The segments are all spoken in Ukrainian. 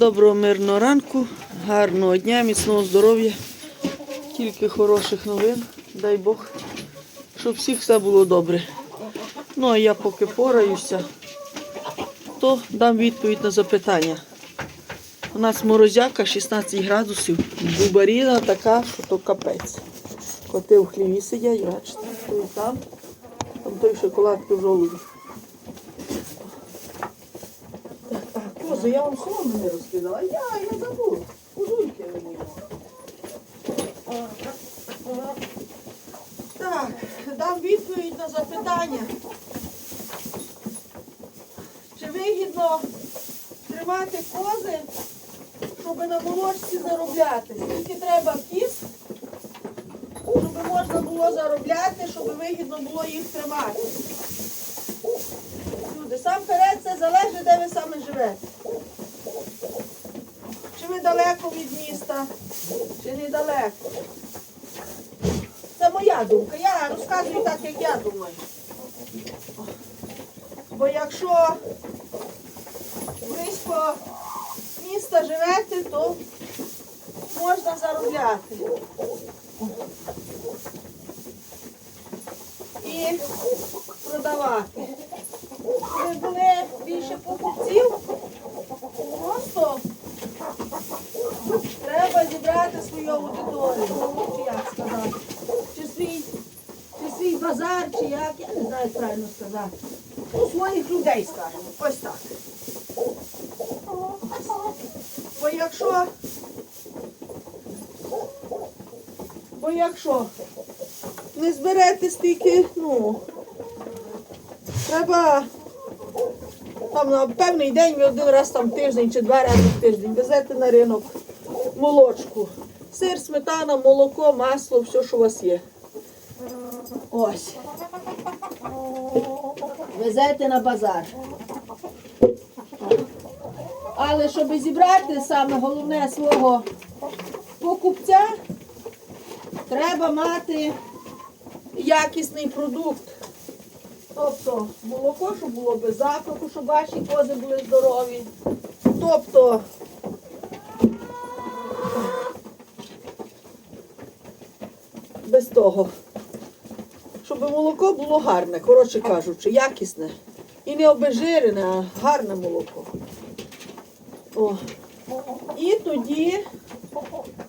Доброго мирного ранку, гарного дня, міцного здоров'я, тільки хороших новин, дай Бог, щоб всіх все було добре. Ну а я поки пораюся, то дам відповідь на запитання. У нас морозяка 16 градусів, бубаріна така, що то капець. Коти в хліві сидять, бачите, той там, там той шоколадки в жолуді. Кози, я вам солому не розкидала. Я, я забула. Кузульки мені. Так, дам відповідь на запитання. Чи вигідно тримати кози, щоб на молочці заробляти? Скільки треба кіз, щоб можна було заробляти, щоб вигідно було їх тримати? Люди, сам перед це залежить, де ви саме живете. Чи ви далеко від міста, чи недалеко. Це моя думка. Я розказую так, як я думаю. Бо якщо близько міста живете, то можна заробляти. І продавати. Щоб були більше покупців, треба зібрати свою аудиторію. Чи як сказати? Чи свій, чи свій базар, чи як, я не знаю, як правильно сказати. Ну, своїх людей, скажімо. Ось так. Бо якщо, бо якщо не зберете стільки, ну, треба там на певний день один раз там тиждень чи два рази в тиждень везете на ринок молочку. Сир, сметана, молоко, масло, все, що у вас є. Ось. Везете на базар. Але щоб зібрати саме головне свого покупця, треба мати якісний продукт. Тобто молоко, щоб було без запаху, щоб ваші кози були здорові. Тобто без того. Щоб молоко було гарне, коротше кажучи, якісне. І не обезжирене, а гарне молоко. О. І тоді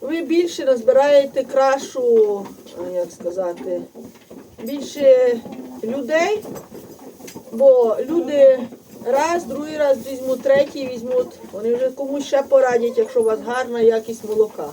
ви більше розбираєте крашу, як сказати, більше людей, бо люди раз, другий раз візьмуть, третій візьмуть, вони вже комусь ще порадять, якщо у вас гарна якість молока.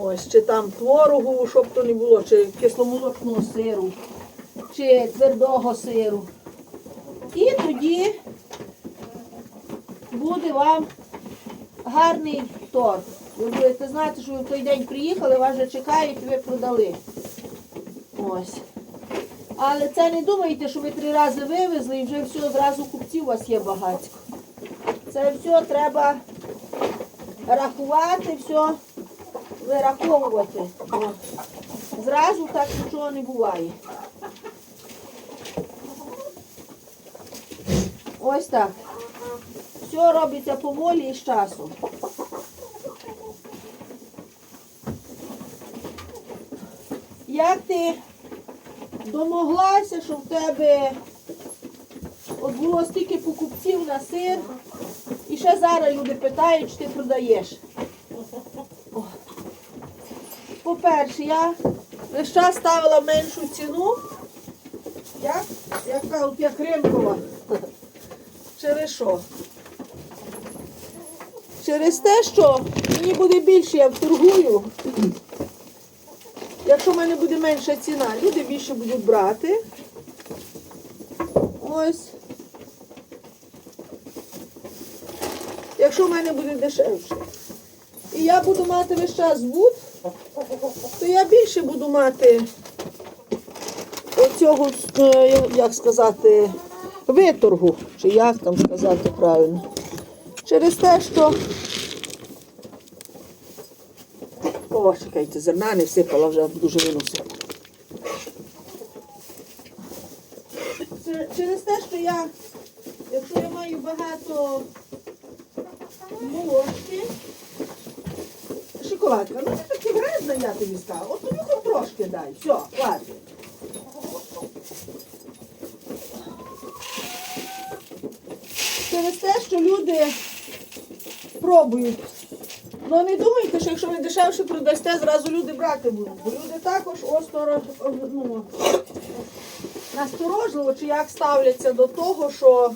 Ось, чи там творогу, щоб то не було, чи кисломолочного сиру, чи твердого сиру. І тоді буде вам гарний торг. Ви будете знати, що ви в той день приїхали, вас вже чекають ви продали. Ось. Але це не думайте, що ви три рази вивезли і вже все одразу купців у вас є багатько. Це все треба рахувати, все вираховувати. Зразу так нічого не буває. Ось так. Все робиться поволі і з часом. Як ти домоглася, що в тебе от було стільки покупців на сир, і ще зараз люди питають, чи ти продаєш. По-перше, я час ставила меншу ціну, як, як кажуть, як ринкова. Через що? Через те, що мені буде більше, я вторгую. Якщо в мене буде менша ціна, люди більше будуть брати. Ось. Якщо в мене буде дешевше. І я буду мати весь час збут, то я більше буду мати оцього, е, як сказати, виторгу, чи як там сказати правильно. Через те, що о, чекайте, зерна не всипала, вже дуже виносила. Через те, що я, якщо я маю багато молочки. Шоколадка. Ну ти таки грязна, я. От тобі трошки дай. Все, хватить. Через те, що люди пробують. Ну не думайте, що якщо ви дешевше продасте, зразу люди брати будуть. Бо люди також остро, ну, насторожливо чи як ставляться до того, що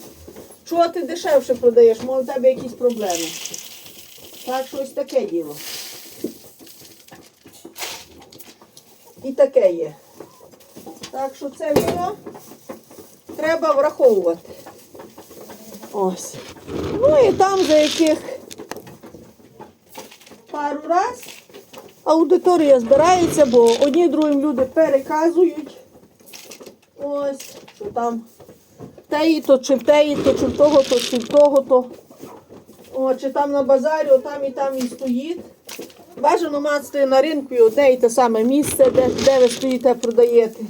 чого ти дешевше продаєш, може в тебе якісь проблеми. Так що ось таке діло. І таке є. Так що це віно треба враховувати. Ось. Ну і там за яких пару раз аудиторія збирається, бо одні другим люди переказують. Ось, що там теї, то чи в теї, то чи в того, то чи в того, то. О, чи там на базарі, там і там і стоїть. Бажано мати на ринку і одне і те саме місце, де, де ви стоїте, продаєте.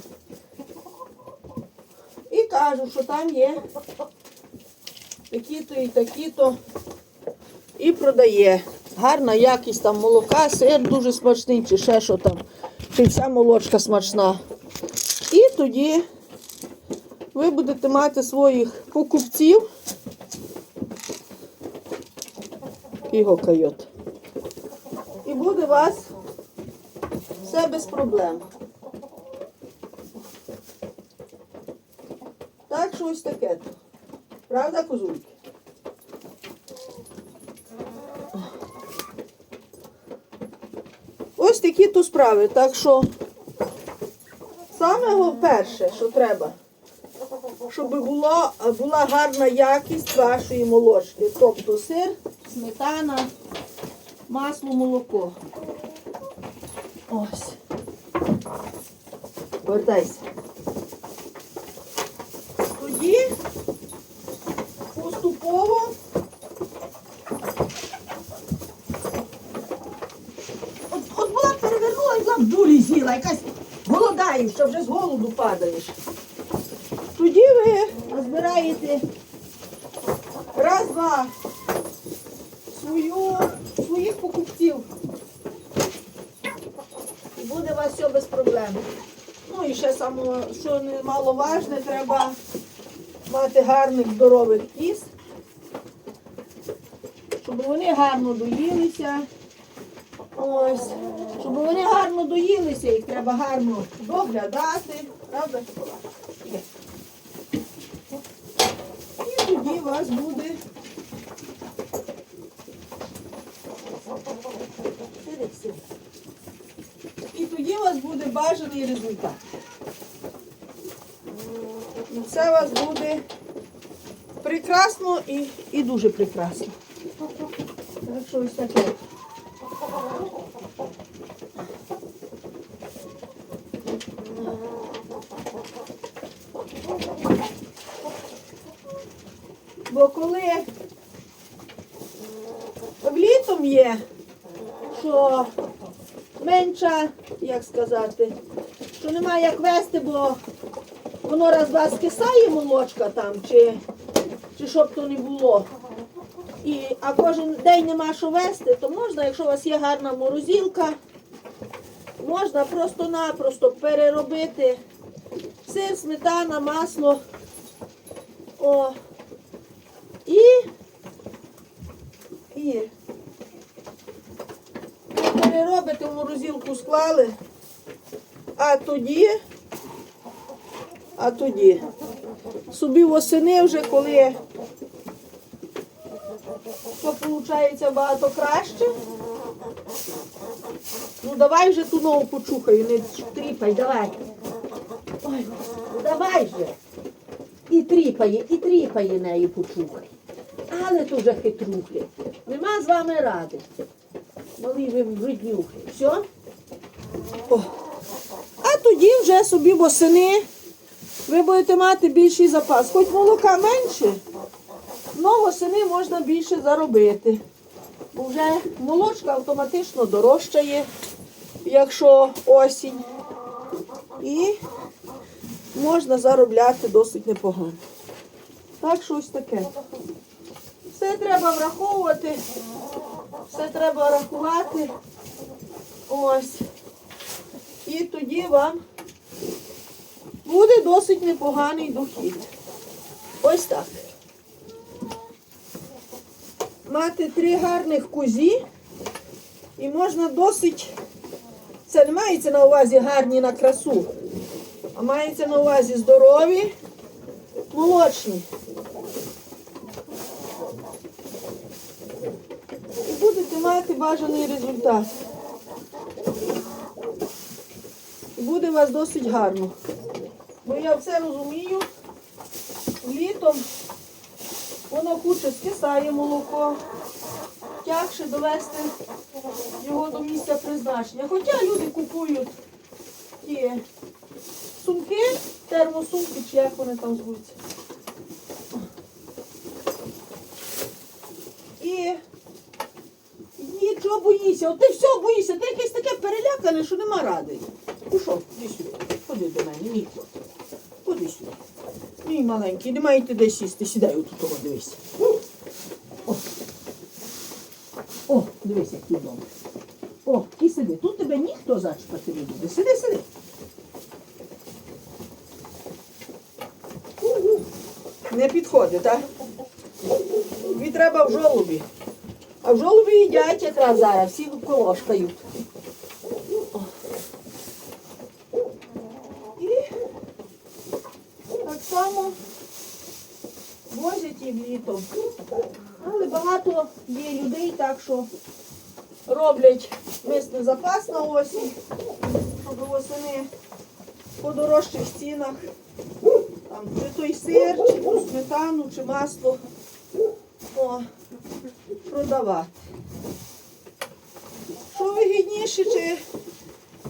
І кажу, що там є такі-то і такі-то. І продає. Гарна якість там молока, сир дуже смачний, чи ще що там, чи вся молочка смачна. І тоді ви будете мати своїх покупців. Його койот. Буде у вас все без проблем. Так що ось таке. то. Правда, козульки? Ось такі то справи. Так що саме перше, що треба, щоб була, була гарна якість вашої молочки. Тобто сир, сметана, масло, молоко. Ось. Вертайся. Тоді поступово От, от була перевернула і була б дулі з'їла, якась голодаєш, що вже з голоду падаєш. Тоді ви збираєте раз-два свою, своїх покупців. І буде у вас все без проблем. Ну і ще саме, що немаловажне, треба мати гарних здорових кіз, щоб вони гарно доїлися. Ось, щоб вони гарно доїлися, їх треба гарно доглядати. Правда? І тоді у вас буде. Сиди, сиди. І тоді у вас буде бажаний результат. І все у вас буде прекрасно і, і дуже прекрасно. Так що ось таке. Бо коли влітом є, що менша, як сказати, що немає як вести, бо воно раз-два скисає молочка там, чи, чи щоб то не було. І, а кожен день нема що вести, то можна, якщо у вас є гарна морозилка, можна просто-напросто переробити сир, сметана, масло. О, і, і ви переробите в морозилку склали, а тоді, а тоді собі восени вже коли що виходить багато краще. Ну давай вже ту нову почухаю, не тріпай, давай. Ой, давай же. І тріпає, і тріпає нею почухай. Але то вже хитрухи. Нема з вами ради. Малі ви. Все? О. А тоді вже собі восени ви будете мати більший запас. Хоч молока менше, але восени можна більше заробити. Бо вже молочка автоматично дорожчає, якщо осінь. І можна заробляти досить непогано. Так що ось таке. Все треба враховувати. Все треба рахувати. Ось. І тоді вам буде досить непоганий дохід. Ось так. Мати три гарних кузі і можна досить. Це не мається на увазі гарні на красу, а мається на увазі здорові, молочні. І будете бажаний результат. Буде у вас досить гарно. Бо я все розумію, літом воно куче скисає молоко, тягше довести його до місця призначення. Хоча люди купують ті сумки, термосумки, чи як вони там звуться. І і чого боїшся? От ти все боїшся, ти якесь таке перелякане, що нема ради. Що, іди сюди, ходи до мене, мій хлопчик. Ходи сюди. Мій маленький, не маєте де сісти, сідай отут того, дивись. О, О дивись, як тут добре. О, і сиди. Тут тебе ніхто зачіпати не буде. Сиди, сиди. Не підходить, так? Треба в жолобі. А в жолобі їдять якраз зараз, всі колошкають. І так само возять і літом. Але багато є людей, так що роблять мисний запас на осінь, щоб восени по дорожчих цінах. Там, чи той сир, чи сметану, чи масло о, продавати. Що вигідніше, чи,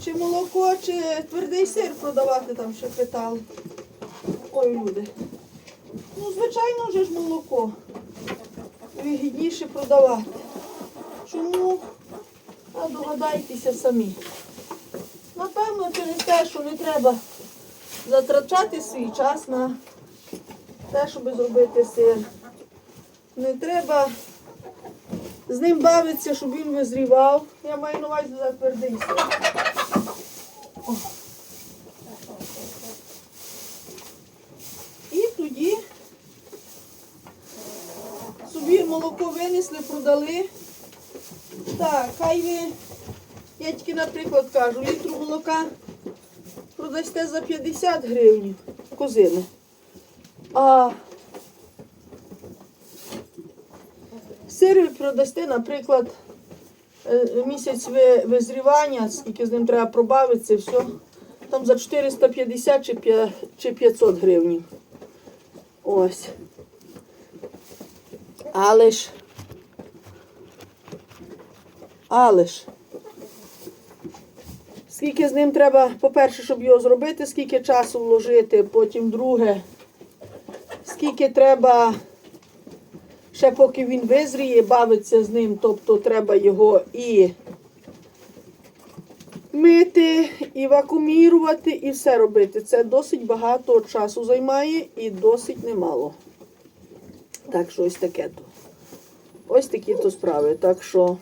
чи молоко, чи твердий сир продавати, там ще питали. Ой, люди. Ну, звичайно, вже ж молоко. Вигідніше продавати. Чому? А догадайтеся самі. Напевно, через те, що не треба затрачати свій час на те, щоб зробити сир. Не треба з ним бавитися, щоб він визрівав. Я маю на увазі за твердий І тоді собі молоко винесли, продали. Так, хай ви, я тільки, наприклад, кажу, літру молока продасте за 50 гривень козини. А сир продасте, наприклад, е, місяць визрівання, скільки з ним треба пробавитися, все, там за 450 чи чи 500 гривень. Ось. Але ж. Але ж. Скільки з ним треба, по-перше, щоб його зробити, скільки часу вложити, потім друге, скільки треба, ще поки він визріє, бавитися з ним, тобто треба його і мити, і вакуумірувати, і все робити. Це досить багато часу займає і досить немало. Так що ось таке то. Ось такі то справи. Так що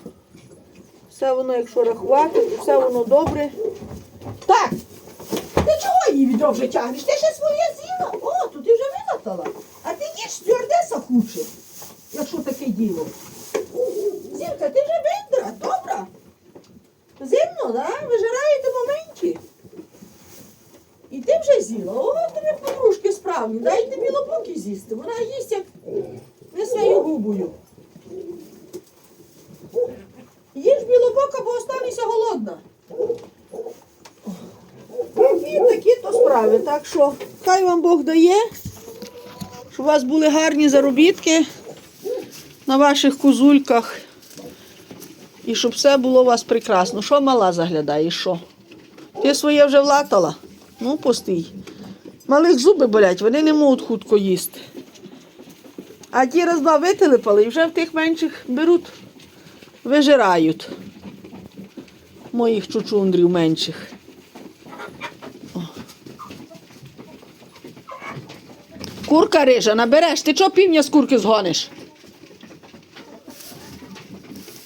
все воно, якщо рахувати, то все воно добре. Так! Ти чого її відро вже тягнеш? Ти ще своє з'їла? О, то ти вже вимотала. А ти їж стюардеса хуче, якщо таке діло. Зірка, ти вже бендра, добра? Зимно, да? Вижираєте моменті. І ти вже з'їла. О, тобі подружки справні. Дайте білобоки з'їсти. Вона їсть як не своєю губою. Їж білобока, бо останешся голодна. І такі то справи. Так що хай вам Бог дає, щоб у вас були гарні заробітки на ваших козульках. І щоб все було у вас прекрасно. Що мала заглядає, що? Ти своє вже влатала? Ну, постій. Малих зуби болять, вони не можуть хутко їсти. А ті раз два вителипали і вже в тих менших беруть, вижирають. Моїх чучундрів менших. Курка рижа, набереш, ти чого півня з курки згониш?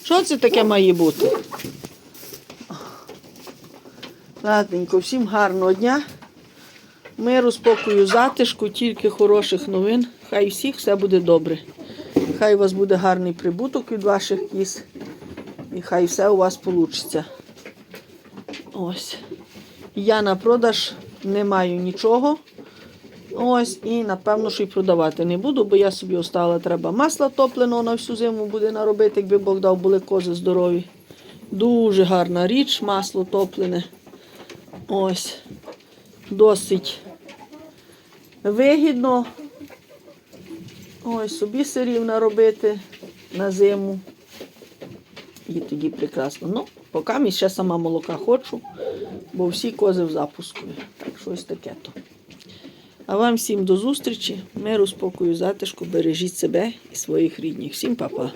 Що це таке має бути? Ладненько, всім гарного дня. Миру, спокою, затишку, тільки хороших новин. Хай всіх все буде добре. Хай у вас буде гарний прибуток від ваших кіз. І хай все у вас вийде. Ось. Я на продаж не маю нічого. Ось, і напевно, що й продавати не буду, бо я собі оставила треба масла топленого на всю зиму буде наробити, якби Бог дав, були кози здорові. Дуже гарна річ, масло топлене. Ось. Досить вигідно. Ось собі сирів наробити на зиму. І тоді прекрасно. Ну, поки ще сама молока хочу, бо всі кози в запуску. Так, щось таке то. А вам всім до зустрічі, миру, спокою, затишку, бережіть себе і своїх рідних. Всім па-па.